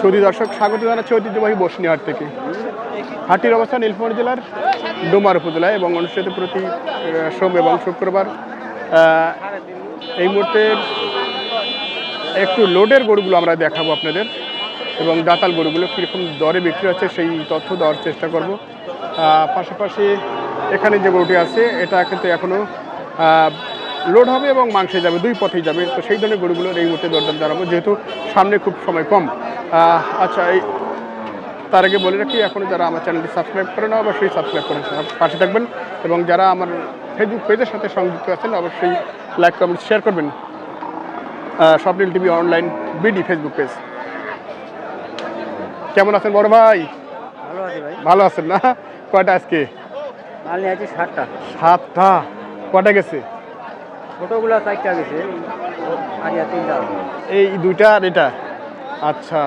Saudi দর্শক, স্বাগত জানাচ্ছি ঐতিহ্যবাহী বসনিহাট থেকে। হাটির অবস্থান নীলফামারী জেলার ডোমার উপজেলায় এবং অনুষ্ঠিত প্রতি সোম এবং শুক্রবার এই মুহূর্তে একটু লোডের গরুগুলো আমরা দেখাবো আপনাদের এবং দাতাল গরুগুলো কীরকম দরে বিক্রি হচ্ছে সেই তথ্য দেওয়ার চেষ্টা করব। পাশাপাশি এখানে যে গরুটি আছে, এটা কিন্তু এখনও লোড হবে এবং মাংসে যাবে, দুই পথেই যাবে। তো সেই ধরনের গরুগুলোর এই মুহূর্তে দরদাম জানাব, যেহেতু সামনে খুব সময় কম। আচ্ছা এই তার আগে বলে রাখি এখনও যারা আমার চ্যানেলটি সাবস্ক্রাইব করে না অবশ্যই সাবস্ক্রাইব করে পাশে থাকবেন এবং যারা আমার ফেসবুক পেজের সাথে সংযুক্ত আছেন অবশ্যই লাইক কমেন্ট শেয়ার করবেন। Swapnil TV online BD Facebook page কেমন আছেন বড় ভাই? ভালো আছে ভাই। ভালো আছেন না? কয়টা আজকে? মাল নিয়ে আছে ষাটটা সাতটা। কয়টা গেছে? ছোটোগুলো চারটা গেছে আর তিনটা এই দুইটা আর এটা? আচ্ছা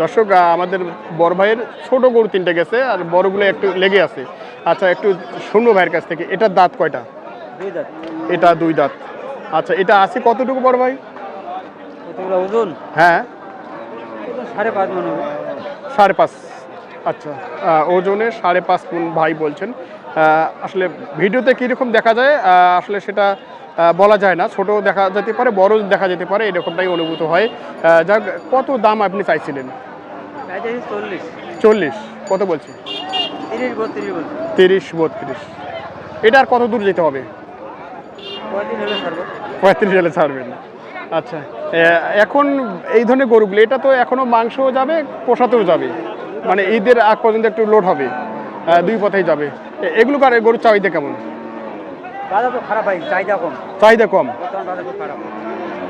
দর্শক আমাদের বড় ভাইয়ের ছোট গরু তিনটে গেছে আর বড়গুলো একটু লেগে আছে। আচ্ছা একটু শূন্য ভাইয়ের কাছ থেকে এটার দাঁত কয়টা? দাঁত। এটা দুই দাঁত। আচ্ছা এটা আছে কতটুকু বড় ভাই? ওজন? হ্যাঁ। সাড়ে পাঁচ সাড়ে পাঁচ। আচ্ছা ওজনে সাড়ে পাঁচ গুণ ভাই বলছেন। আসলে ভিডিওতে কীরকম দেখা যায় আসলে সেটা বলা যায় না। ছোট দেখা যেতে পারে বড় দেখা যেতে পারে এরকমটাই অনুভূত হয়। যাক কত দাম আপনি চাইছিলেন? চল্লিশ। কত বলছি? তিরিশ বত্রিশ এটা আর কত দূর যেতে হবে? পঁয়ত্রিশ হলে ছাড়বেন। আচ্ছা এখন এই ধরনের গরুগুলো এটা তো এখনও মাংসও যাবে পোষাতেও যাবে। মানে ঈদের আগ পর্যন্ত একটু লোড হবে। দুই পথেই যাবে। এগুলো কার গরুর চাহিদা কেমন? তো খারাপ চাহিদা কম। চাহিদা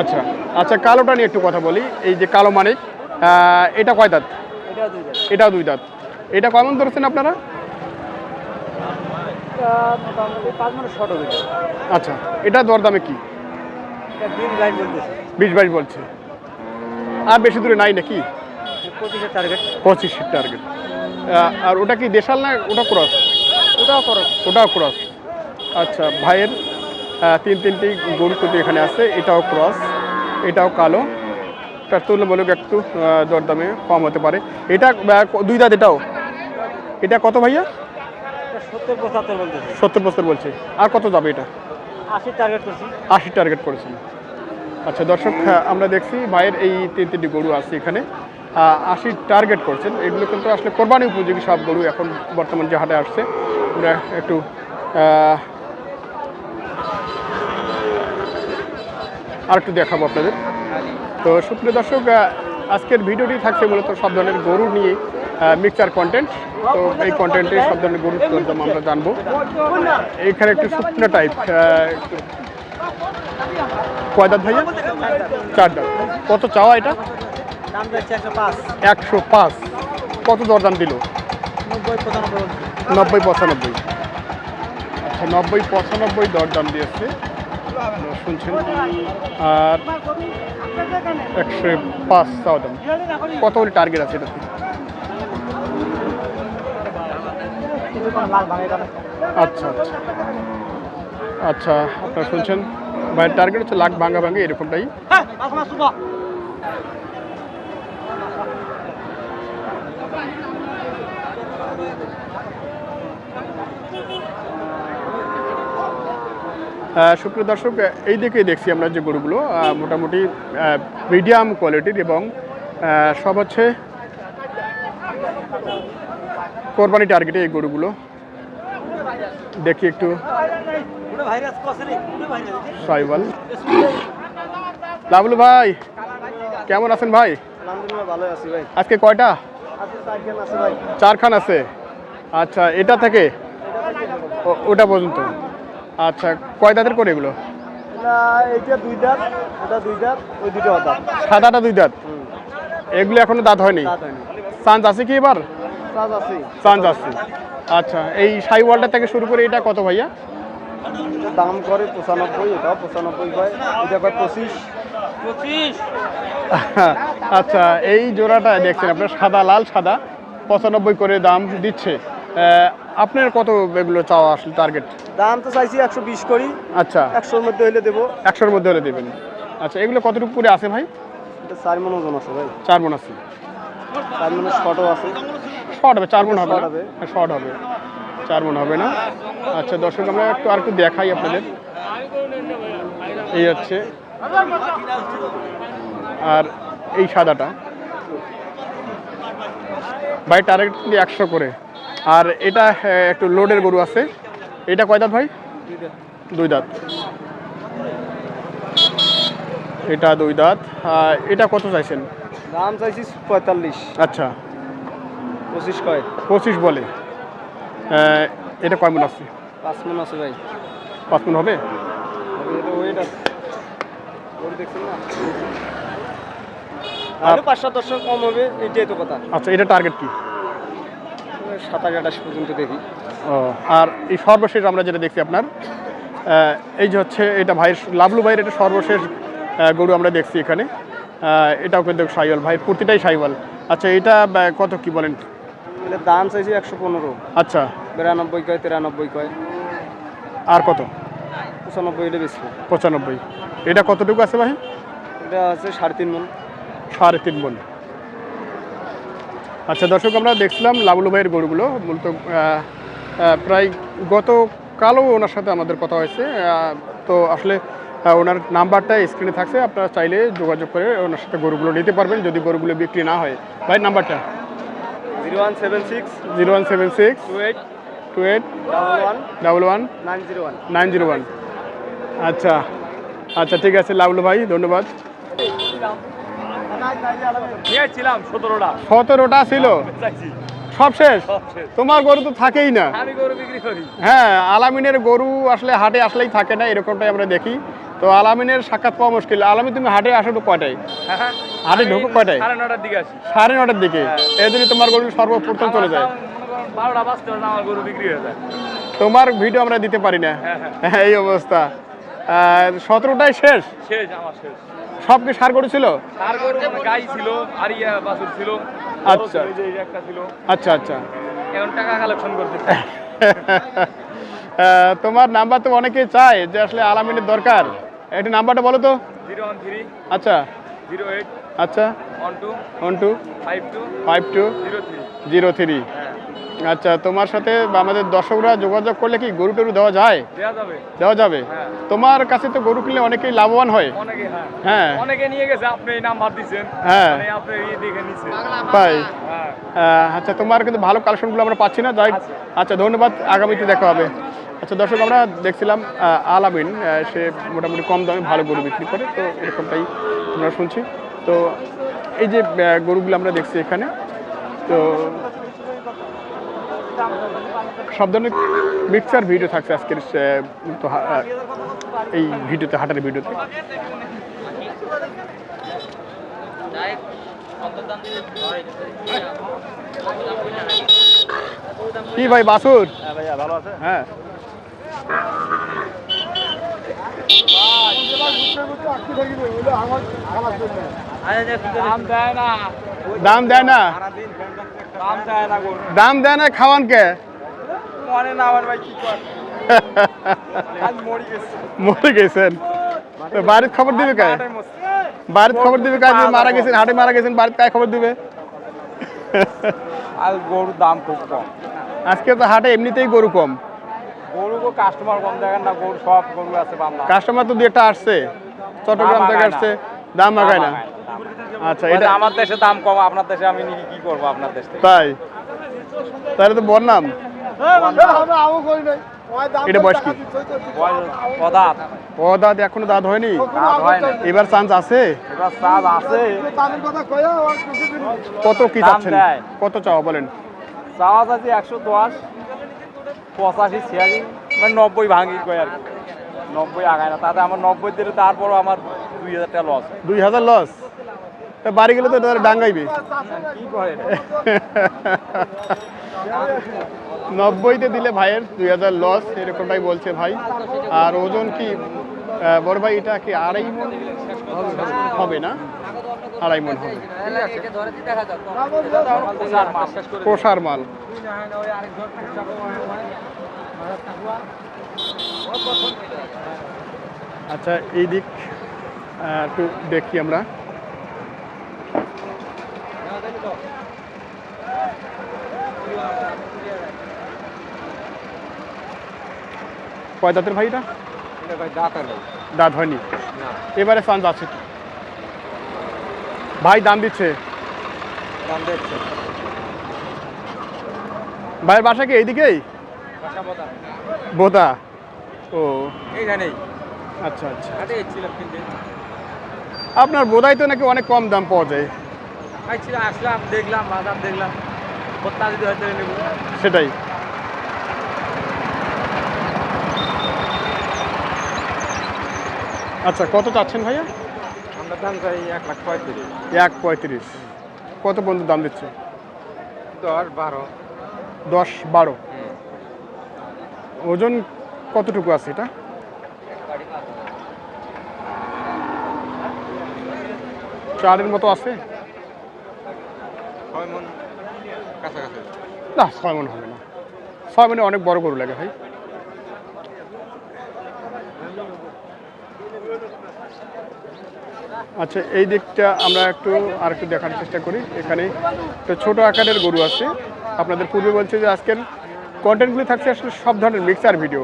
আচ্ছা আচ্ছা কালোটা নিয়ে একটু কথা বলি। এই যে কালো মানিক এটা কয় দাঁত? এটাও দুই দাঁত। এটা কেমন ধরেছেন আপনারা? এটা এটা। আচ্ছা এটা দরদামে কি? বিশ বাইশ বলছে। আর বেশি দূরে নাই নাকি? পঁচিশের টার্গেট পঁচিশের টার্গেট আর ওটা কি দেশাল না ওটা ক্রস? ওটাও ক্রস। ওটাও ক্রস। আচ্ছা ভাইয়ের তিন তিনটি গরু কিন্তু এখানে আছে এটাও ক্রস এটাও কালো। তার তুলনামূলক একটু দরদামে কম হতে পারে। এটা দুই দাঁত এটাও? এটা কত ভাইয়া? সত্তর বছর বলছে। আর কত যাবে এটা? আশির টার্গেট করছি। আশি টার্গেট করেছেন। আচ্ছা দর্শক আমরা দেখছি ভাইয়ের এই তিন তিনটি গরু আছে এখানে। আশি টার্গেট করছেন। এগুলো কিন্তু আসলে কোরবানি উপযোগী সব গরু এখন বর্তমান যে হাটে আসছে। আমরা একটু আর একটু দেখাবো আপনাদের। তো সুপ্রিয় দর্শক আজকের ভিডিওটি থাকছে মূলত সব ধরনের গরু নিয়ে মিক্সচার কন্টেন্ট তো এই কন্টেন্টে সব ধরনের গরুর দরদাম আমরা জানব। এইখানে একটু শুকনো টাইপ একটু কয় দাঁত ভাইয়া? চার কত চাওয়া এটা? একশো পাঁচ। কত দরদাম দিল? নব্বই পঁচানব্বই নব্বই পঁচানব্বই। আচ্ছা নব্বই পঁচানব্বই দরদাম দিয়েছে। শুনছেন। আর একশো পাঁচ চাওয়া দাম কত টার্গেট আছে ভাঙে কাটা আচ্ছা আচ্ছা। আচ্ছা আপনারা শুনছেন? ভাইয়ের টার্গেট হচ্ছে লাখ ভাঙ্গা ভাঙ্গে এরকমটাই হ্যাঁ আসো আসো বা আহ, সুপ্রিয় দর্শক এই দিকে দেখছি আমরা যে গরুগুলো মোটামুটি মিডিয়াম কোয়ালিটির এবং সব হচ্ছে কোরবানি টার্গেটে এই গরুগুলো। দেখি একটু। সাইবাল লাবলু ভাই কেমন আছেন ভাই? আজকে কয়টা? চারখান আছে আচ্ছা এটা থেকে? ওটা পর্যন্ত? আচ্ছা কয় দাঁতের করে এগুলো? না এইটা দুই দাঁত ওটা দুই দাঁত ওই দুটো দাঁত সাদাটা দুই দাঁত? এগুলো এখনও দাঁত হয়নি? চান্স আছে কি এবার? চান্স আছে। আচ্ছা এই সাইওয়ালটা থেকে শুরু করে এটা কত ভাইয়া? দাম করে পঁচানব্বই এটাও পঁচানব্বই হয় এটা কয় পঁচিশ? পঁচিশ। আচ্ছা এই জোড়াটা দেখছেন আপনার সাদা লাল সাদা পঁচানব্বই করে দাম দিচ্ছে। আপনার কত এগুলো চাওয়া আসলে টার্গেট দাম তো চাইছি একশো বিশ করি। আচ্ছা। একশোর মধ্যে হইলে দেবো। একশোর মধ্যে হলে দেবেন। আচ্ছা এগুলো কতটুকু করে আছে ভাই? এটা চার মন ওজন আছে ভাই। চার মন আছে। চার মনে শর্টও আছে। শর্ট হবে চার মন হবে। শর্ট হবে। চার মন হবে না? আচ্ছা দর্শক আমরা একটু আর একটু দেখাই আপনাদের। এই হচ্ছে। আর এই সাদাটা। ভাই টার্গেট একশো করে। আর এটা একটু লোডের গরু আছে। এটা কয় দাঁত ভাই? দুই দাঁত। এটা দুই দাঁত। এটা কত চাইছেন? দাম চাইছি পঁয়তাল্লিশ। আচ্ছা। পঁচিশ কয়? পঁচিশ বলে। এটা কয় মন আছে? পাঁচ মন আছে ভাই। পাঁচ মন হবে? আচ্ছা এটা টার্গেট কি? সাতাশ আঠাশ পর্যন্ত দেখি। ও আর এই সর্বশেষ আমরা যেটা দেখছি আপনার এই যে হচ্ছে এটা ভাইয়ের লাভলু ভাইয়ের এটা সর্বশেষ গরু আমরা দেখছি এখানে। এটাও কিন্তু সাইওয়াল ভাই প্রতিটাই সাইওয়াল। আচ্ছা এটা কত কি বলেন? এটার দাম চাইছি একশো পনেরো। আচ্ছা। বিরানব্বই কয় তিরানব্বই কয়। আর কত? পঁচানব্বই এটা বেশি। পঁচানব্বই। এটা কতটুকু আছে ভাই? এটা আছে সাড়ে তিন মন। সাড়ে তিন মন। আচ্ছা দর্শক আমরা দেখছিলাম লাবলু ভাইয়ের গরুগুলো। মূলত প্রায় গতকালও ওনার সাথে আমাদের কথা হয়েছে। তো আসলে ওনার নাম্বারটা স্ক্রিনে থাকছে। আপনারা চাইলে যোগাযোগ করে ওনার সাথে গরুগুলো নিতে পারবেন যদি গরুগুলো বিক্রি না হয়। ভাই নাম্বারটা? Zero one seven six zero one seven six two eight two eight double one double one nine zero one. Nine zero one. আচ্ছা আচ্ছা ঠিক আছে লাবলু ভাই ধন্যবাদ। নিয়েছিলাম সতেরোটা। সতেরোটা ছিল? সব শেষ? তোমার গরু তো থাকেই না। আমি গরু বিক্রি করি। হ্যাঁ আলামিনের গরু আসলে হাটে আসলেই থাকে না এরকমটাই আমরা দেখি। তো আলামিনের সাক্ষাৎ পাওয়া মুশকিল। আলামিন তুমি হাটে আসো তো কয়টায়? হাটে ঢুকো কয়টায়? সাড়ে নটার দিকে আসি। সাড়ে নটার দিকে? এদিনই তোমার গরু সর্বপ্রথম চলে যায়। আমার তাও করেন বারোটা বাজতে আমার গরু বিক্রি হয়ে যায়। তোমার ভিডিও আমরা দিতে পারি না। হ্যাঁ, হ্যাঁ। এই অবস্থা। সতেরোটাই শেষ? শেষ আমার শেষ। সব কি সার করেছিল তার গরু গাই ছিল আরিয়া বাছুর ছিল আচ্ছা। একটা ছিল। আচ্ছা আচ্ছা। এখন টাকা কালেকশন করতে তোমার নাম্বার তো অনেকেই চায় যে আসলে আলামিনের দরকার। একটু নাম্বারটা বলো তো। জিরো ওয়ান থ্রি আচ্ছা। জিরো এইট আচ্ছা। One two one two. Five two five two. Zero three. Zero three. আচ্ছা তোমার সাথে বা আমাদের দর্শকরা যোগাযোগ করলে কি গরু টরু দেওয়া যায়? দেওয়া যাবে। দেওয়া যাবে? হ্যাঁ। তোমার কাছে তো গরু কিনলে অনেকেই লাভবান হয়। অনেকে হ্যাঁ। হ্যাঁ। অনেকে নিয়ে গেছে আপনি নাম্বার দিচ্ছেন হ্যাঁ। মানে আপনি দেখে নিছেন। তাই? হ্যাঁ। আচ্ছা তোমার কিন্তু ভালো কালেকশনগুলো আমরা পাচ্ছি না যাই আচ্ছা ধন্যবাদ আগামীতে দেখা হবে। আচ্ছা দর্শক আমরা দেখছিলাম আলামিন সে মোটামুটি কম দামে ভালো গরু বিক্রি করে তো এরকমটাই আমরা শুনছি। তো এই যে গরুগুলো আমরা দেখছি এখানে তো সব ধরনের মিক্সার ভিডিও থাকছে আজকের এই ভিডিওতে, হাটের ভিডিওতে। কি ভাই, বাসুর? হ্যাঁ। দাম দেয় না। দাম দেয় না খাওয়ান কে? মনে না আমার ভাই কি কর? আজ মরি গেছে। মরে গেছেন? বাড়ির খবর দিবে বাড়ির খবর দিবে কাজ মারা গেছেন হাটে মারা গেছেন বাড়ির কায় খবর দিবে? আর গরুর দাম খুব কম। আজকে তো হাটে এমনিতেই গরু কম। গরু কাস্টমার কম দেখেন না গরু সব গরু আছে কাস্টমার তো দু একটা আসছে চট্টগ্রাম থেকে আসছে দাম মাগায় না। আচ্ছা এটা এটা আমার দেশে দাম কম আপনার দেশে আমি নিয়ে কি করব আপনার দেশ থেকে? তাই? তাহলে তো বদনাম এটা বয়স কি? ও এখনও দাঁত হয়নি? হয় এবার চান্স আছে? এবার চাঁদ আছে। কত কি চাচ্ছেন কত চাওয়া বলেন? চাওয়া আছে একশো দশ পঁচাশি ছিয়াশি মানে নব্বই ভাঙি কয় আর নব্বই আগায় না তাতে আমার নব্বই দিলে তারপরও আমার দুই হাজার টাকা লস দুই হাজার লস বাড়ি গেলে তো তাহলে ডাঙ্গাইবে। নব্বইতে দিলে ভাইয়ের দুই হাজার লস এরকমটাই বলছে ভাই। আর ওজন কি বড় ভাই, এটা কি আড়াই মন হবে না? আড়াই মন হবে। পোষার মাল। আচ্ছা এই দিক একটু দেখি আমরা। কয় দাঁতের ভাই এটা দাঁত হয়নি। এবারে চান্স আছে ভাই দাম দিচ্ছে। ভাইয়ের বাসা কি এইদিকেই? বোতা ও। আচ্ছা আচ্ছা। আপনার বোধাই তো নাকি অনেক কম দাম পাওয়া যায়। আসলাম দেখলাম বাজার দেখলাম সেটাই। আচ্ছা কত চাচ্ছেন ভাইয়া? আমরা দাম চাই এক লাখ পঁয়ত্রিশ। এক পঁয়ত্রিশ। কত বন্ধু দাম দিচ্ছে? দশ বারো। দশ বারো। ওজন কতটুকু আছে এটা? চারের মতো আছে। না ছয় মন হবে না। ছয় মনে অনেক বড় গরু লাগে ভাই। আচ্ছা এই দিকটা আমরা একটু আর একটু দেখার চেষ্টা করি। এখানে একটা ছোট আকারের গরু আছে। আপনাদের পূর্বে বলছে যে আজকের কন্টেন্টগুলি থাকছে আসলে সব ধরনের মিক্সার ভিডিও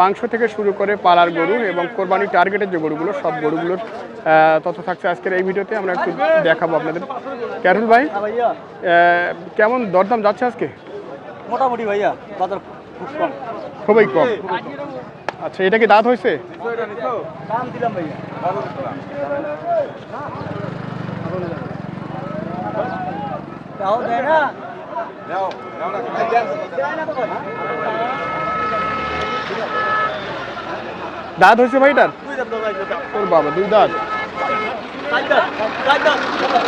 মাংস থেকে শুরু করে পালার গরু এবং কোরবানি টার্গেটের যে গরুগুলো সব গরুগুলোর তথ্য থাকছে আজকের এই ভিডিওতে। আমরা একটু দেখাবো আপনাদের। ক্যারুল ভাই কেমন দরদাম যাচ্ছে আজকে? মোটামুটি ভাইয়া বাজার খুব কম। খুবই কম। আচ্ছা এটা কি দাঁত হয়েছে? দাম দিলাম ভাইয়া। তাও দেয় না। দাঁত হয়েছে ভাইটার। ওর বাবা দুই দাঁত।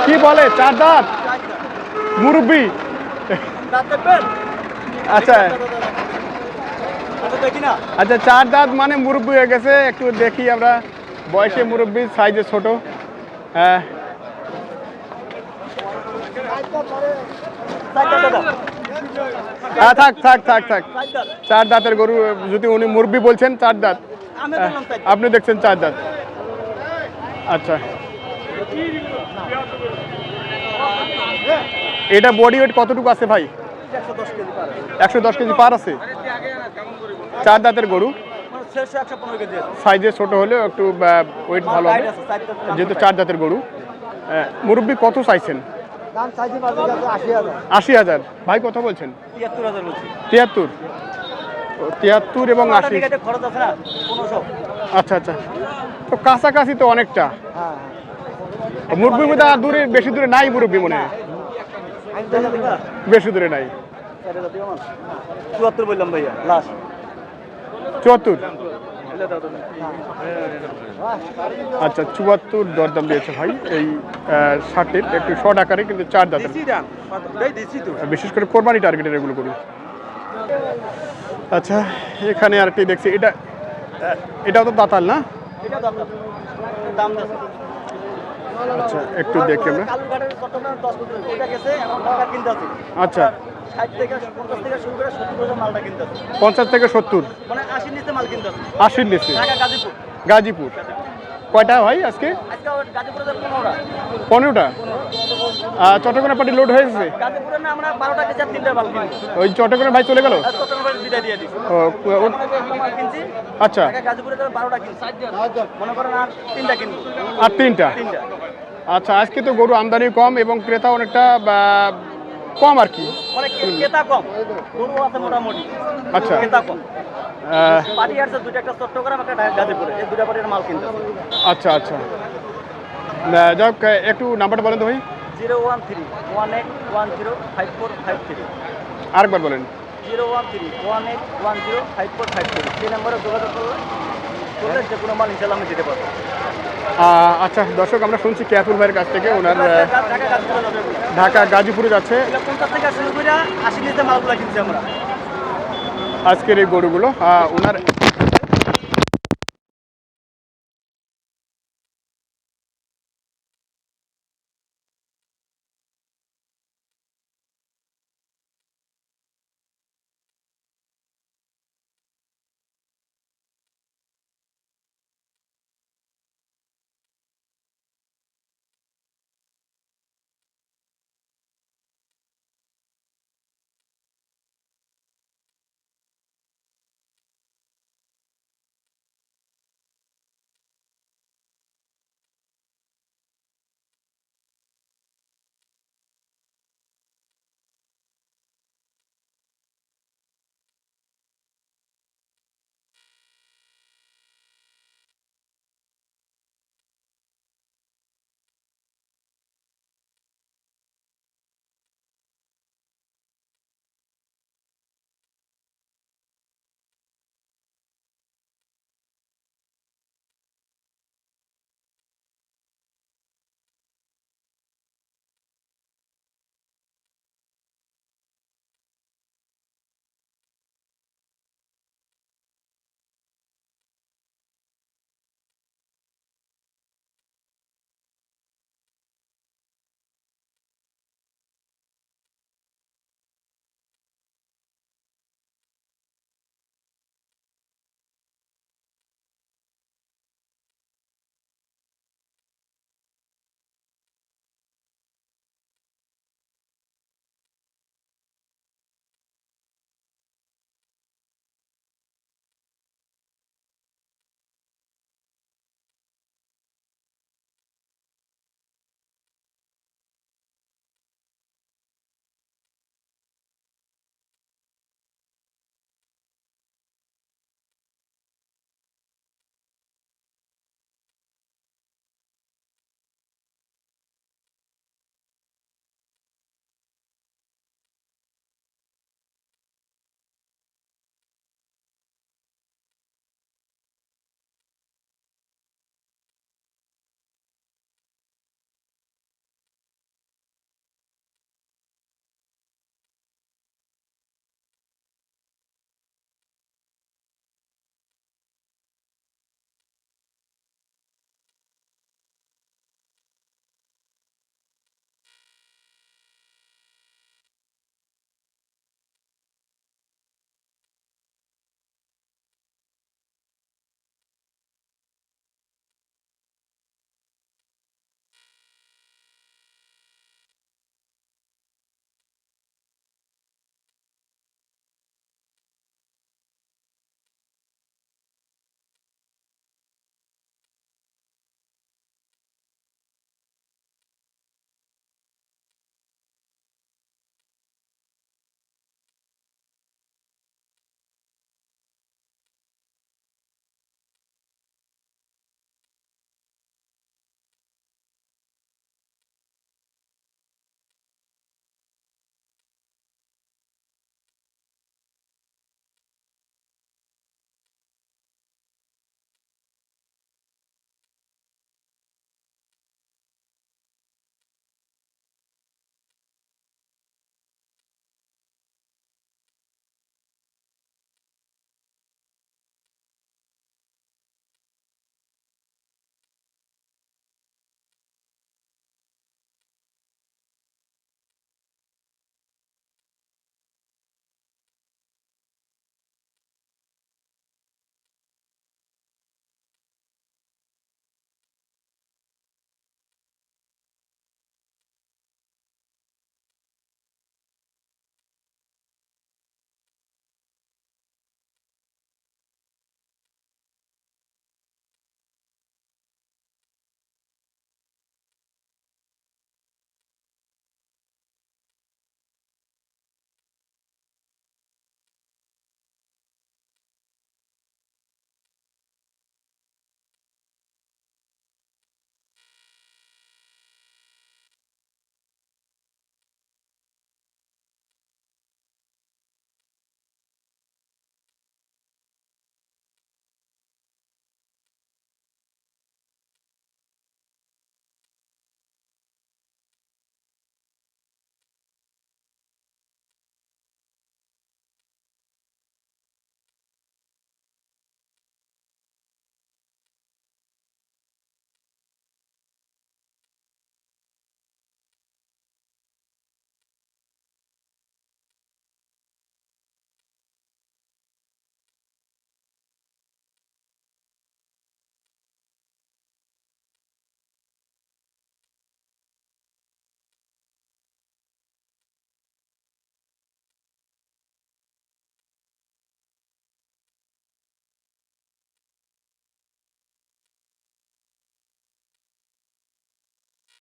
কি বলে? চার দাঁত? মুরব্বি। আচ্ছা। আচ্ছা, চার দাঁত মানে মুরব্বি হয়ে গেছে। একটু দেখি আমরা বয়সে মুরব্বি সাইজে ছোট। হ্যাঁ। হ্যাঁ, থাক থাক থাক থাক। চার দাঁতের গরু যদি উনি মুরব্বি বলছেন চার দাঁত। আপনি দেখছেন চার দাঁত আচ্ছা। এটা বডি ওয়েট কতটুকু আছে ভাই? একশো দশ কেজি পারে আছে। চার দাঁতের গরু। মানে সাইজে ছোট হলেও একটু ওয়েট ভালো হবে। যেহেতু চার জাতের গরু। মুরব্বি কত চাইছেন? আশি হাজার। ভাই কত বলছেন? তিয়াত্তর। তিয়াত্তর এবং আশি। আচ্ছা আচ্ছা। তো কাছাকাছি তো অনেকটা। হ্যাঁ মুরব্বি বোধ দূরে বেশি দূরে নাই মুরব্বি মনে হয়। বেশি দূরে নাই। চুয়াত্তর বললাম ভাইয়া লাস্ট। চুয়াত্তর? আচ্ছা চুয়াত্তর দরদাম দিয়েছে ভাই এই ষাটের। একটু শর্ট আকারে কিন্তু চার দাঁতের। বিশেষ করে কোরবানি টার্গেটের এগুলো করি আচ্ছা এখানে আরেকটি দেখছি। এটা এটাও তো দাতাল না? আচ্ছা একটু দেখি আমরা। আচ্ছা। পঞ্চাশ থেকে সত্তর। মানে আশির নিচে গাজীপুর। কয়টা ভাই আজকে? পনেরোটা। পনেরোটা? আহ, চট্টগ্রাম পার্টি লোড মাল কিনছি ওই চট্টগ্রাম ভাই চলে গেল? আচ্ছা। আর তিনটা আচ্ছা আজকে তো গরু আমদানি কম এবং ক্রেতা অনেকটা কম আর কি? ক্রেতা কম। গরু আছে মোটামুটি। আচ্ছা। ক্রেতা কম। একটা চট্টগ্রাম একটা ঢাকা গাজীপুরে। এই দুটা পার্টির মাল কিনতে আচ্ছা আচ্ছা। যাক একটু নাম্বারটা বলেন তো ভাই। Zero one three one eight one zero five four five three. আরেকবার বলেন। Zero one three one eight one zero five four five three. সেই নাম্বারে যোগাযোগ করলে করলে যে কোনো মাল ইনশাল্লাহ আমি দিতে পারব। আচ্ছা দর্শক, আমরা শুনছি ক্যাপুর ভাইয়ের কাছ থেকে। ওনার ঢাকা, গাজীপুরে যাচ্ছে। আজকের এই গরুগুলো ওনার